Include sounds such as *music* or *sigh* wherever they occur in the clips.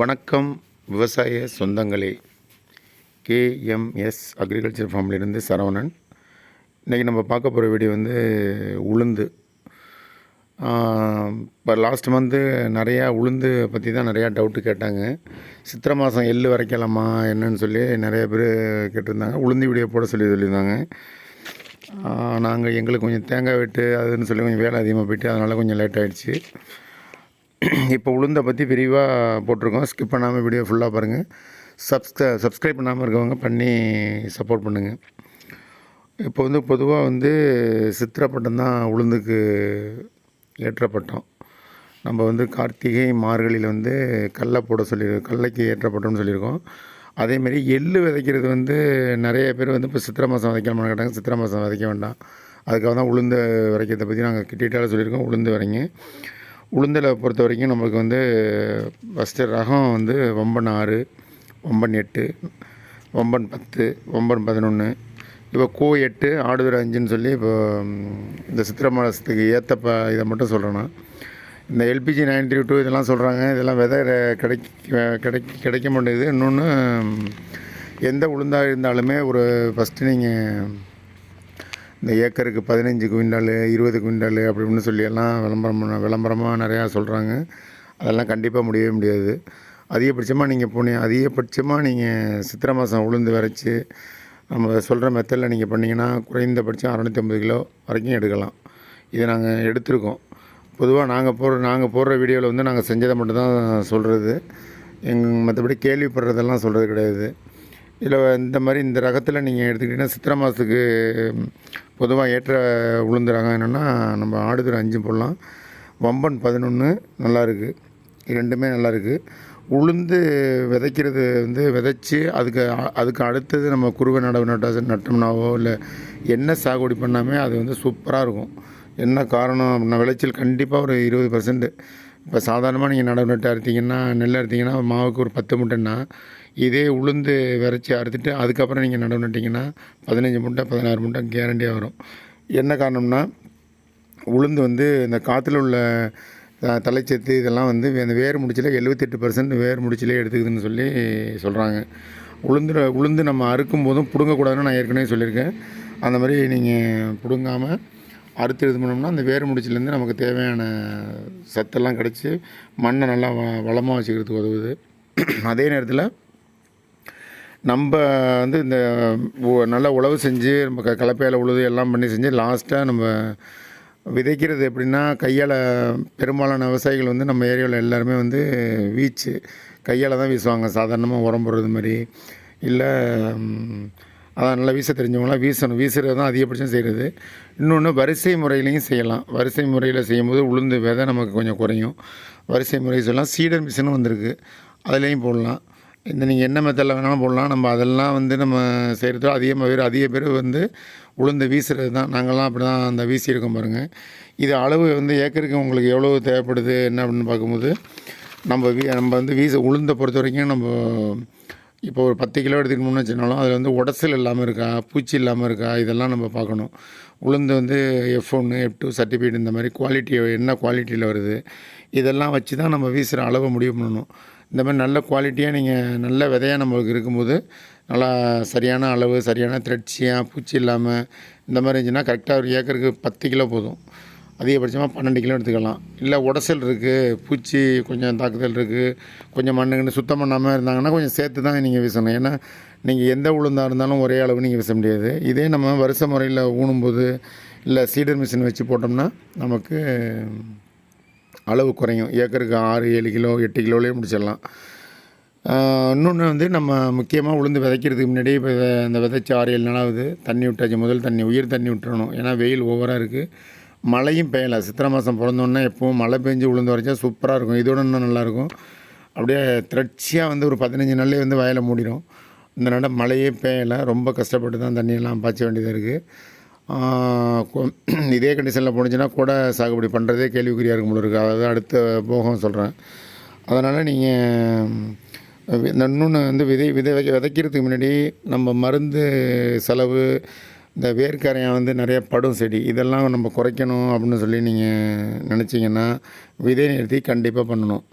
வணக்கம் விவசாய சொந்தங்களே. கேஎம்எஸ் அக்ரிகல்ச்சர் ஃபார்ம்லேருந்து சரவணன். இன்றைக்கி நம்ம பார்க்க போகிற வீடியோ வந்து உளுந்து. இப்போ லாஸ்ட் மந்த்து நிறையா உளுந்து பற்றி தான் நிறையா டவுட்டு கேட்டாங்க. சித்திரை மாதம் எள்ளு வரைக்கலாமா என்னன்னு சொல்லி நிறைய பேர் கேட்டிருந்தாங்க. உளுந்து வீடியோ போட சொல்லி சொல்லியிருந்தாங்க. நாங்கள் எங்களுக்கு கொஞ்சம் தேங்காய் வெட்டு அதுன்னு சொல்லி கொஞ்சம் வேலை அதிகமாக போயிட்டு அதனால் கொஞ்சம் லேட் ஆகிடுச்சு *clears throat* இப்போ உளுந்தை பற்றி விரிவாக போட்டிருக்கோம். ஸ்கிப் பண்ணாமல் வீடியோ ஃபுல்லாக பாருங்கள் சப்ஸ்க சப்ஸ்கிரைப் பண்ணாமல் இருக்கவங்க பண்ணி சப்போர்ட் பண்ணுங்கள் இப்போ வந்து பொதுவாக வந்து சித்திரப்பட்டம் தான் உளுந்துக்கு ஏற்றப்பட்டோம் நம்ம வந்து கார்த்திகை மார்கழியில் வந்து கடலை போட சொல்லி கடலைக்கு ஏற்றப்பட்டோம்னு சொல்லியிருக்கோம். அதேமாரி எள்ளு விதைக்கிறது வந்து நிறைய பேர் வந்து இப்போ சித்திரை மாதம் விதைக்கலாமான்னு கேட்டாங்க. சித்திரை மாதம் விதைக்க வேண்டாம். அதுக்காக தான் உளுந்து விதைக்கிறத பற்றி நாங்கள் டீட்டெயிலாக சொல்லியிருக்கோம். உளுந்து வரைங்க உளுந்தில் பொறுத்த வரைக்கும் நம்மளுக்கு வந்து ஃபஸ்ட்டு ரகம் வந்து ஒம்பன் ஆறு ஒம்பன் எட்டு ஒம்பன் பத்து ஒம்பன் பதினொன்று இப்போ கோ எட்டு ஆடுதுறை அஞ்சுன்னு சொல்லி இப்போ இந்த சித்திரை மாதத்துக்கு ஏற்ற ப இதை மட்டும் சொல்கிறேன்னா இந்த எல்பிஜி நைன் த்ரீ டூ இதெல்லாம் சொல்கிறாங்க இதெல்லாம் விதை கிடைக்க கிடைக்க கிடைக்க மாட்டேங்குது. இன்னொன்று எந்த உளுந்தாக இருந்தாலுமே ஒரு ஃபஸ்ட்டு நீங்கள் இந்த ஏக்கருக்கு பதினஞ்சு குவிண்டால் இருபது குவிண்டால் அப்படி இப்படின்னு சொல்லி எல்லாம் விளம்பரம் பண்ண- விளம்பரமாக நிறையா சொல்கிறாங்க அதெல்லாம் கண்டிப்பாக முடியவே முடியாது. அதிகபட்சமாக நீங்கள் போனீங்க அதிகபட்சமாக நீங்கள் சித்திரை மாதம் உளுந்து வரைச்சி நம்ம சொல்கிற மெத்தடில் நீங்கள் பண்ணிங்கன்னா குறைந்தபட்சம் அறநூற்றி ஐம்பது கிலோ வரைக்கும் எடுக்கலாம். இதை நாங்கள் எடுத்திருக்கோம். பொதுவாக நாங்கள் போடுற நாங்கள் போடுற வீடியோவில் வந்து நாங்கள் செஞ்சதை மட்டும்தான் சொல்கிறது எங் மற்றபடி கேள்விப்படுறதெல்லாம் சொல்கிறது கிடையாது. இதில் இந்த மாதிரி இந்த ரகத்தில் நீங்கள் எடுத்துக்கிட்டிங்கன்னா சித்திரை மாதத்துக்கு பொதுவாக ஏற்ற உளுந்த ரகம் என்னென்னா நம்ம ஆடுதுறை அஞ்சு போடலாம். வம்பன் பதினொன்று நல்லாயிருக்கு ரெண்டுமே நல்லாயிருக்கு உளுந்து விதைக்கிறது வந்து விதைச்சி அதுக்கு அதுக்கு அடுத்தது நம்ம குறுவை நடவு நட்டா நட்டோம்னாவோ இல்லை என்ன சாகுபடி பண்ணாமே அது வந்து சூப்பராக இருக்கும். என்ன காரணம் அப்படின்னா விளைச்சல் கண்டிப்பாக ஒரு இருபது பர்சன்ட் இப்போ சாதாரணமாக நீங்கள் நடவு நட்டு அறுத்தீங்கன்னா நெல் அறுத்தீங்கன்னா மாவுக்கு ஒரு பத்து மூட்டைன்னா இதே உளுந்து விரைச்சி அறுத்துட்டு அதுக்கப்புறம் நீங்கள் நடவு நட்டிங்கன்னா பதினஞ்சு மூட்டை பதினாறு மூட்டை கேரண்டியாக வரும். என்ன காரணம்னா உளுந்து வந்து இந்த காற்றுல உள்ள தலைச்சத்து இதெல்லாம் வந்து அந்த வேர் முடிச்சில் எழுபத்தெட்டு பர்சன்ட் வேர் முடிச்சிலே எடுத்துக்குதுன்னு சொல்லி சொல்கிறாங்க உளுந்து உளுந்து நம்ம அறுக்கும் போதும் பிடுங்கக்கூடாதுன்னு நான் ஏற்கனவே சொல்லியிருக்கேன். அந்த மாதிரி நீங்கள் பிடுங்காமல் அறுத்து இது பண்ணோம்னா அந்த வேர் முடிச்சிலேருந்து நமக்கு தேவையான சத்தெல்லாம் கிடச்சி மண்ணை நல்லா வ வளமாக வச்சுக்கிறதுக்கு உதவுது. அதே நேரத்தில் நம்ம வந்து இந்த நல்லா உழவு செஞ்சு நம்ம க கலப்பையில் உழுது எல்லாம் பண்ணி செஞ்சு லாஸ்ட்டாக நம்ம விதைக்கிறது எப்படின்னா கையால் பெரும்பாலான விவசாயிகள் வந்து நம்ம ஏரியாவில் எல்லாருமே வந்து வீச்சு. கையால் தான் வீசுவாங்க. சாதாரணமாக உரம் போடுறது மாதிரி. இல்லை அதான் நல்லா வீச தெரிஞ்சவங்களாம் வீசணும். வீசுறது தான் அதிகபட்சம் செய்கிறது இன்னொன்று வரிசை முறையிலையும் செய்யலாம். வரிசை முறையில் செய்யும்போது உளுந்து விதை நமக்கு கொஞ்சம் குறையும். வரிசை முறை சொல்லலாம். சீடர் மிஷினும் வந்திருக்கு. அதுலேயும் போடலாம். இந்த நீங்கள் என்ன மெத்தடில் வேணாலும் போடலாம். நம்ம அதெல்லாம் வந்து நம்ம செய்கிறதோ அதிகமாக பேர் அதிக பேர் வந்து உளுந்து வீசுறது தான். நாங்கள்லாம் அப்படி தான் அந்த வீசியிருக்கோம் பாருங்கள் இது அளவு வந்து ஏக்கருக்கு உங்களுக்கு எவ்வளோ தேவைப்படுது? என்ன அப்படின்னு பார்க்கும்போது நம்ம வீ நம்ம வந்து வீச உளுந்தை பொறுத்த வரைக்கும் நம்ம இப்போ ஒரு பத்து கிலோ எடுத்துக்கணும்னு வச்சுனாலும் அதில் வந்து உடசல் இல்லாமல் இருக்கா பூச்சி இல்லாமல் இருக்கா இதெல்லாம் நம்ம பார்க்கணும். உளுந்து வந்து எஃப் ஒன்று எஃப் டூ சர்டிஃபிகேட் இந்த மாதிரி குவாலிட்டி என்ன குவாலிட்டியில் வருது இதெல்லாம் வச்சு தான் நம்ம வீசுகிற அளவை முடிவு பண்ணணும். இந்த மாதிரி நல்ல குவாலிட்டியாக நீங்கள் நல்ல விதையாக நம்மளுக்கு இருக்கும்போது நல்லா சரியான அளவு சரியான திரட்சியாக பூச்சி இல்லாமல் இந்த மாதிரி இருந்துச்சுன்னா கரெக்டாக ஒரு ஏக்கருக்கு பத்து கிலோ போதும். அதிகபட்சமாக பன்னெண்டு கிலோ எடுத்துக்கலாம். இல்லை உடசல் இருக்குது பூச்சி கொஞ்சம் தாக்குதல் இருக்குது கொஞ்சம் மண்ணுங்கன்னு சுத்தம் பண்ணாமல் இருந்தாங்கன்னா கொஞ்சம் சேர்த்து தான் நீங்கள் வீசணும். ஏன்னா நீங்கள் எந்த உளுந்தாக இருந்தாலும் ஒரே அளவு நீங்கள் வீச முடியாது. இதே நம்ம வருஷ முறையில் ஊனும்போது இல்லை சீடர் மிஷின் வச்சு போட்டோம்னா நமக்கு அளவு குறையும். ஏக்கருக்கு ஆறு ஏழு கிலோ எட்டு கிலோலேயே முடிச்சிடலாம். இன்னொன்று வந்து நம்ம முக்கியமாக உளுந்து விதைக்கிறதுக்கு முன்னாடி இப்போ இந்த விதைச்சி ஆறு ஏழு நாளாவது தண்ணி விட்டாச்சு முதல் தண்ணி உயிர் தண்ணி விட்டுறணும். ஏன்னா வெயில் ஓவராக இருக்குது மழையும் பெய்யலை. சித்திரை மாதம் பிறந்தோன்னே எப்பவும் மழை பெஞ்சு உளுந்து வரைச்சா சூப்பராக இருக்கும். இதோட இன்னும் நல்லாயிருக்கும் அப்படியே திரட்சியாக வந்து ஒரு பதினஞ்சு நாள்லேயே வந்து வயலை மூடிடும் இந்த நட மழையே பெய்யலை. ரொம்ப கஷ்டப்பட்டு தான் தண்ணியெல்லாம் பாய்ச்ச வேண்டியதாக இருக்குது இதே கண்டிஷனில் போணுச்சுன்னா கூட சாகுபடி பண்ணுறதே கேள்விக்குறியாக இருக்கும் போல இருக்குது அதாவது அடுத்த போகம் சொல்கிறேன் அதனால் நீங்கள் இந்த இன்னொன்று வந்து விதை விதை விதைக்கிறதுக்கு முன்னாடி நம்ம மருந்து செலவு இந்த வேர்க்கரையான் வந்து நிறைய படும் செடி. இதெல்லாம் நம்ம குறைக்கணும் அப்படின்னு சொல்லி நீங்கள் நினச்சிங்கன்னா விதை நிறுத்தி கண்டிப்பாக பண்ணணும்.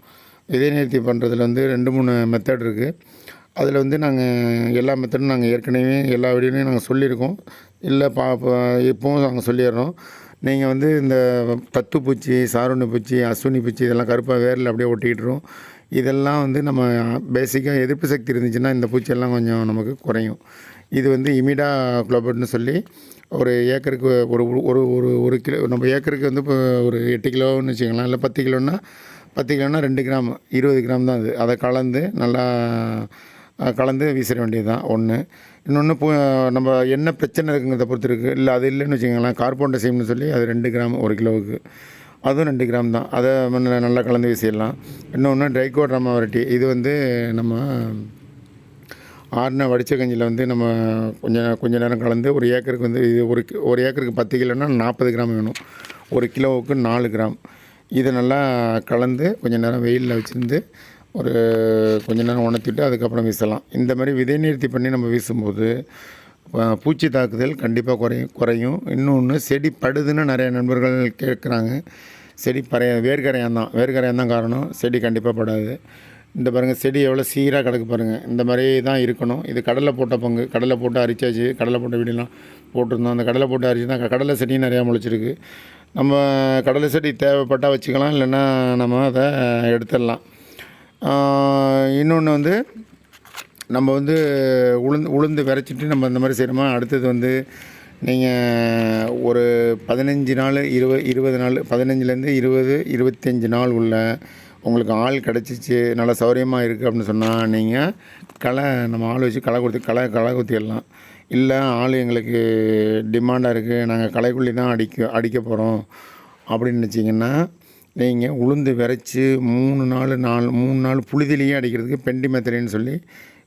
விதை நிறுத்தி பண்ணுறதுல வந்து ரெண்டு மூணு மெத்தட் இருக்குது அதில் வந்து நாங்கள் எல்லா மெத்தடும் நாங்கள் ஏற்கனவே எல்லா வீடியோலையும் நாங்கள் சொல்லியிருக்கோம். இல்லை பா இப்போவும் நாங்கள் சொல்லிடுறோம். நீங்கள் வந்து இந்த தத்து பூச்சி சாருண்ணி பூச்சி அஸ்வினி பூச்சி இதெல்லாம் கருப்பாக வேரில் அப்படியே ஒட்டிக்கிட்டுரும். இதெல்லாம் வந்து நம்ம பேசிக்காக எதிர்ப்பு சக்தி இருந்துச்சுன்னா இந்த பூச்சியெல்லாம் கொஞ்சம் நமக்கு குறையும். இது வந்து இமிடா குளோபட்னு சொல்லி ஒரு ஏக்கருக்கு ஒரு ஒரு- ஒரு ஒரு கிலோ நம்ம ஏக்கருக்கு வந்து இப்போ ஒரு எட்டு கிலோன்னு வச்சுக்கலாம் இல்லை பத்து கிலோன்னா பத்து கிலோன்னா ரெண்டு கிராம் இருபது கிராம் தான் அது. அதை கலந்து நல்லா கலந்து வீசிட வேண்டியது தான் ஒன்று இன்னொன்று பூ நம்ம என்ன பிரச்சனை இருக்குங்கிறத பொறுத்து இருக்குது இல்லை அது இல்லைன்னு வச்சுக்கோங்களேன். கார்பன் சொல்லி அது ரெண்டு கிராம் ஒரு கிலோவுக்கு. அதுவும் ரெண்டு கிராம் தான். அதை நல்லா கலந்து வீசிடலாம். இன்னொன்று ட்ரைகோட்ராமா வெரைட்டி. இது வந்து நம்ம ஆறுன வடித்த கஞ்சியில் வந்து நம்ம கொஞ்சம் கொஞ்ச நேரம் கலந்து ஒரு ஏக்கருக்கு வந்து இது ஒரு ஒரு ஏக்கருக்கு பத்து கிலோன்னா நாற்பது கிராம் வேணும். ஒரு கிலோவுக்கு நாலு கிராம். இதை நல்லா கலந்து கொஞ்சம் நேரம் வெயிலில் வச்சுருந்து ஒரு கொஞ்ச நேரம் உணர்த்திட்டு அதுக்கப்புறம் வீசலாம். இந்த மாதிரி விதை நிறுத்தி பண்ணி நம்ம வீசும்போது பூச்சி தாக்குதல் கண்டிப்பாக குறையும் குறையும். இன்னொன்று செடி படுதுன்னு நிறைய நண்பர்கள் கேட்குறாங்க. செடி பறைய வேர்க்கரையான் தான். வேர்க்கரையான் தான் காரணம். செடி கண்டிப்பாக படாது. இந்த பாருங்கள் செடி எவ்வளோ சீராக கிடக்கு பாருங்கள் இந்த மாதிரி தான் இருக்கணும். இது கடலை போட்ட பங்கு. கடலை போட்டு அரிச்சாச்சு. கடலை போட்ட வீடெல்லாம் போட்டிருந்தோம். அந்த கடலை போட்டு அரிச்சு தான் கடலை செடியும் நிறையா முளைச்சிருக்கு. நம்ம கடலை செடி தேவைப்பட்டால் வச்சுக்கலாம். இல்லைன்னா நம்ம அதை எடுத்துடலாம். இன்னொன்று வந்து நம்ம வந்து உளுந்து உளுந்து விரைச்சிட்டு நம்ம இந்த மாதிரி செய்கிறோமா அடுத்தது வந்து நீங்கள் ஒரு பதினஞ்சு நாள் இருபது இருபது நாள் பதினஞ்சுலேருந்து இருபது இருபத்தஞ்சி நாள் உள்ள உங்களுக்கு ஆள் கிடச்சிச்சு நல்லா சௌகரியமாக இருக்குது அப்படின்னு சொன்னால் நீங்கள் களை நம்ம ஆள் வச்சு களை கொடுத்து களை களை குத்திடலாம். இல்லை ஆள் எங்களுக்கு டிமாண்டாக இருக்குது நாங்கள் களைக்குள்ளி தான் அடிக்க அடிக்க போகிறோம் அப்படின்னு நினச்சிங்கன்னா நீங்கள் உளுந்து விரைச்சி மூணு நாள் நாலு மூணு நாள் புழுதிலேயே அடிக்கிறதுக்கு பெண்டி மெத்தலின்னு சொல்லி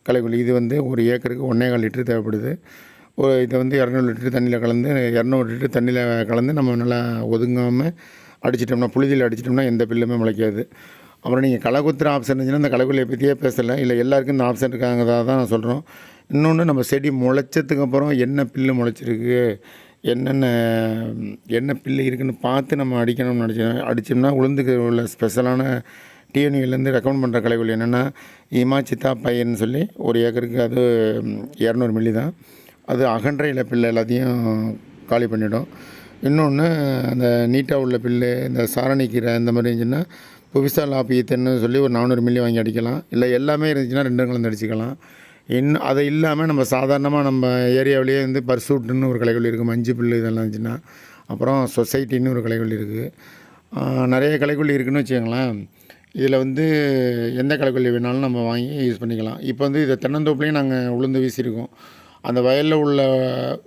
களைக்குள்ளி இது வந்து ஒரு ஏக்கருக்கு ஒன்றே கால் லிட்டர் தேவைப்படுது. ஒரு இதை வந்து இரநூறு லிட்டரு தண்ணியில் கலந்து இரநூறு லிட்டர் தண்ணியில் கலந்து நம்ம நல்லா ஒதுங்காமல் அடிச்சிட்டோம்னா புழுதியில் அடிச்சிட்டோம்னா எந்த பில்லுமே முளைக்காது. அப்புறம் நீங்கள் களை குத்துற ஆப்ஷன் இருந்துச்சுன்னா அந்த களைக்கொல்லியை பற்றியே பேசலை. இல்லை எல்லாருக்கும் இந்த ஆப்ஷன் இருக்காங்கதா தான் நான் சொல்கிறோம் இன்னொன்று நம்ம செடி முளைச்சதுக்கு அப்புறம் என்ன பில்லு முளைச்சிருக்கு? என்னென்ன என்ன பில்லு இருக்குன்னு பார்த்து நம்ம அடிக்கணும்னு நினச்சோம். அடித்தோம்னா உளுந்துக்கு உள்ள ஸ்பெஷலான டிஎன்யூலேருந்து ரெக்கமெண்ட் பண்ணுற கலைகள் என்னென்னா இமாச்சித்தா சித்தா பையன்னு சொல்லி ஒரு ஏக்கருக்கு அது இரநூறு மில்லி தான். அது அகன்ற இலை பில்லு எல்லாத்தையும் காலி பண்ணிவிடும் இன்னொன்று அந்த நீட்டாக உள்ள பில்லு இந்த சாரணி கீரை இந்த மாதிரி இருந்துச்சுன்னா புவிசா லாப்பியத்தன்னு சொல்லி ஒரு நானூறு மில்லி வாங்கி அடிக்கலாம். இல்லை எல்லாமே இருந்துச்சுன்னா ரெண்டும் கலந்து அடிச்சுக்கலாம். இன்னும் அதை இல்லாமல் நம்ம சாதாரணமாக நம்ம ஏரியாவிலேயே வந்து பர்சூட்டுன்னு ஒரு கலைகள் இருக்குது மஞ்சு புல் இதெல்லாம் இருந்துச்சுன்னா. அப்புறம் சொசைட்டின்னு ஒரு கலைகள் இருக்குது நிறைய கலைக்கொல்லி இருக்குதுன்னு வச்சுக்கோங்களேன். இதில் வந்து எந்த கலைக்கொல்லி வேணாலும் நம்ம வாங்கி யூஸ் பண்ணிக்கலாம். இப்போ வந்து இதை தென்னந்தோப்புலேயும் நாங்கள் உளுந்து வீசியிருக்கோம். அந்த வயலில் உள்ள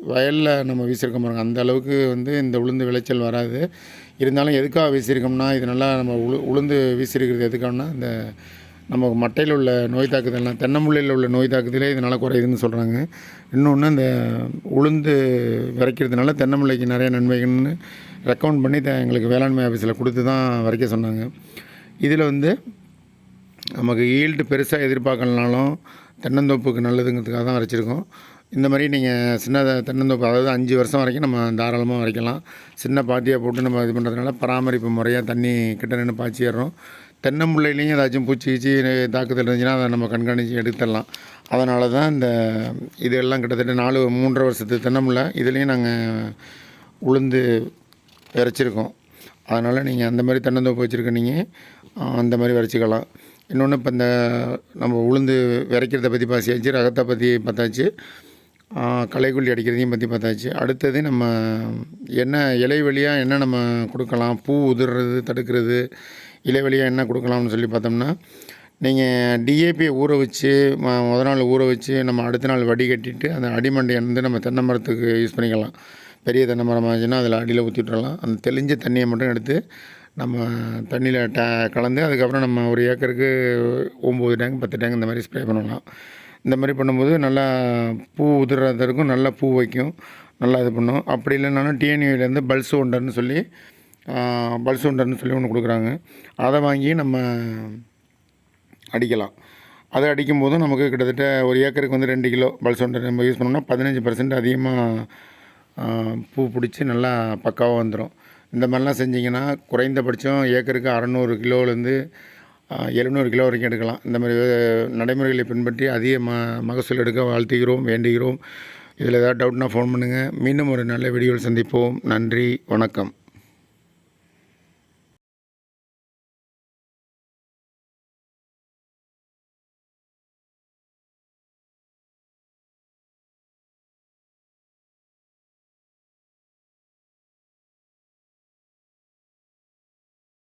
வயலில் நம்ம வீசியிருக்கோம் பாருங்க. அந்த அளவுக்கு வந்து இந்த உளுந்து விளைச்சல் வராது. இருந்தாலும் எதுக்காக வீசியிருக்கோம்னா இது நல்லா நம்ம உளு உளுந்து வீசியிருக்கிறது எதுக்காகனா இந்த நம்ம மட்டையில் உள்ள நோய் தாக்குதல்லாம் தென்னமுள்ளையில் உள்ள நோய் தாக்குதலே இதனால் குறையுதுன்னு சொல்கிறாங்க இன்னொன்று இந்த உளுந்து விதைக்கிறதுனால தென்னமுல்லைக்கு நிறைய நன்மைகள்னு ரெக்கமெண்ட் பண்ணி த- எங்களுக்கு வேளாண்மை ஆஃபீஸில் கொடுத்து தான் விதைக்க சொன்னாங்க. இதில் வந்து நமக்கு ஈல்டு பெருசாக எதிர்பார்க்கலனாலும் தென்னந்தோப்புக்கு நல்லதுங்கிறதுக்காக தான் வரைச்சிருக்கோம் இந்த மாதிரி நீங்கள் சின்ன தென்னந்தோப்பு அதாவது அஞ்சு வருஷம் வரைக்கும் நம்ம தாராளமாக வரைக்கலாம். சின்ன பாத்தியாக போட்டு நம்ம இது பண்ணுறதுனால பராமரிப்பு முறையாக தண்ணி கிட்ட நின்று பாய்ச்சிடுறோம் தென்னம்பிள்ளையிலையும் ஏதாச்சும் பூச்சி கீச்சி தாக்குதல் இருந்துச்சுன்னா அதை நம்ம கண்காணித்து எடுத்துடலாம். அதனால தான் இந்த இதெல்லாம் கிட்டத்தட்ட நாலு மூன்றரை வருஷத்து தென்னம்பிள்ளை இதுலேயும் நாங்கள் உளுந்து விரைச்சிருக்கோம். அதனால் நீங்கள் அந்த மாதிரி தென்னந்தோப்பு வச்சுருக்கீங்க அந்த மாதிரி விரைச்சிக்கலாம். இன்னொன்று இப்போ இந்த நம்ம உளுந்து விரைக்கிறத பற்றி பாசியாச்சு ரகத்தை பற்றி பார்த்தாச்சு. களைக்கொல்லி அடிக்கிறதையும் பற்றி பார்த்தாச்சு. அடுத்தது நம்ம என்ன இலை வழியாக என்ன நம்ம கொடுக்கலாம்? பூ உதிர்றது தடுக்கிறது இலை வழியாக என்ன கொடுக்கலாம்னு சொல்லி பார்த்தோம்னா நீங்கள் டிஏபியை ஊற வச்சு ம- முத நாள் ஊற வச்சு நம்ம அடுத்த நாள் வடிகட்டிட்டு அந்த அடிமண்டையை வந்து நம்ம தென்னை மரத்துக்கு யூஸ் பண்ணிக்கலாம். பெரிய தென்னை மரம் ஆச்சுன்னா அதில் அடியில் ஊற்றி விட்டுறலாம். அந்த தெளிஞ்ச தண்ணியை மட்டும் எடுத்து நம்ம தண்ணியில் ட கலந்து அதுக்கப்புறம் நம்ம ஒரு ஏக்கருக்கு ஒம்பது டேங்க் பத்து டேங்க் இந்த மாதிரி ஸ்ப்ரே பண்ணலாம். இந்த மாதிரி பண்ணும்போது நல்லா பூ உதிர்றதற்கும் நல்லா பூ வைக்கும். நல்லா இது பண்ணும். அப்படி இல்லைனாலும் டிஎன்யூலேருந்து பல்ஸ் ஒண்டர்னு சொல்லி பல்ஸ் ஒண்டர்னு சொல்லி ஒன்று கொடுக்குறாங்க. அதை வாங்கி நம்ம அடிக்கலாம். அதை அடிக்கும் போதும் நமக்கு கிட்டத்தட்ட ஒரு ஏக்கருக்கு வந்து ரெண்டு கிலோ பல்ஸ் ஒண்டர் நம்ம யூஸ் பண்ணோம்னா பதினஞ்சு பர்சன்ட் அதிகமாக பூ பிடிச்சி நல்லா பக்காவாக வந்துடும் இந்த மாதிரிலாம் செஞ்சிங்கன்னா குறைந்தபட்சம் ஏக்கருக்கு அறநூறு கிலோலேருந்து எழுநூறு கிலோ வரைக்கும் எடுக்கலாம். இந்த மாதிரி நடைமுறைகளை பின்பற்றி அதிக ம மகசூல் எடுக்க வாழ்த்துகிறோம் வேண்டுகிறோம். இதில் ஏதாவது டவுட்னா ஃபோன் பண்ணுங்கள் மீண்டும் ஒரு நல்ல வீடியோவில் சந்திப்போம். நன்றி வணக்கம்.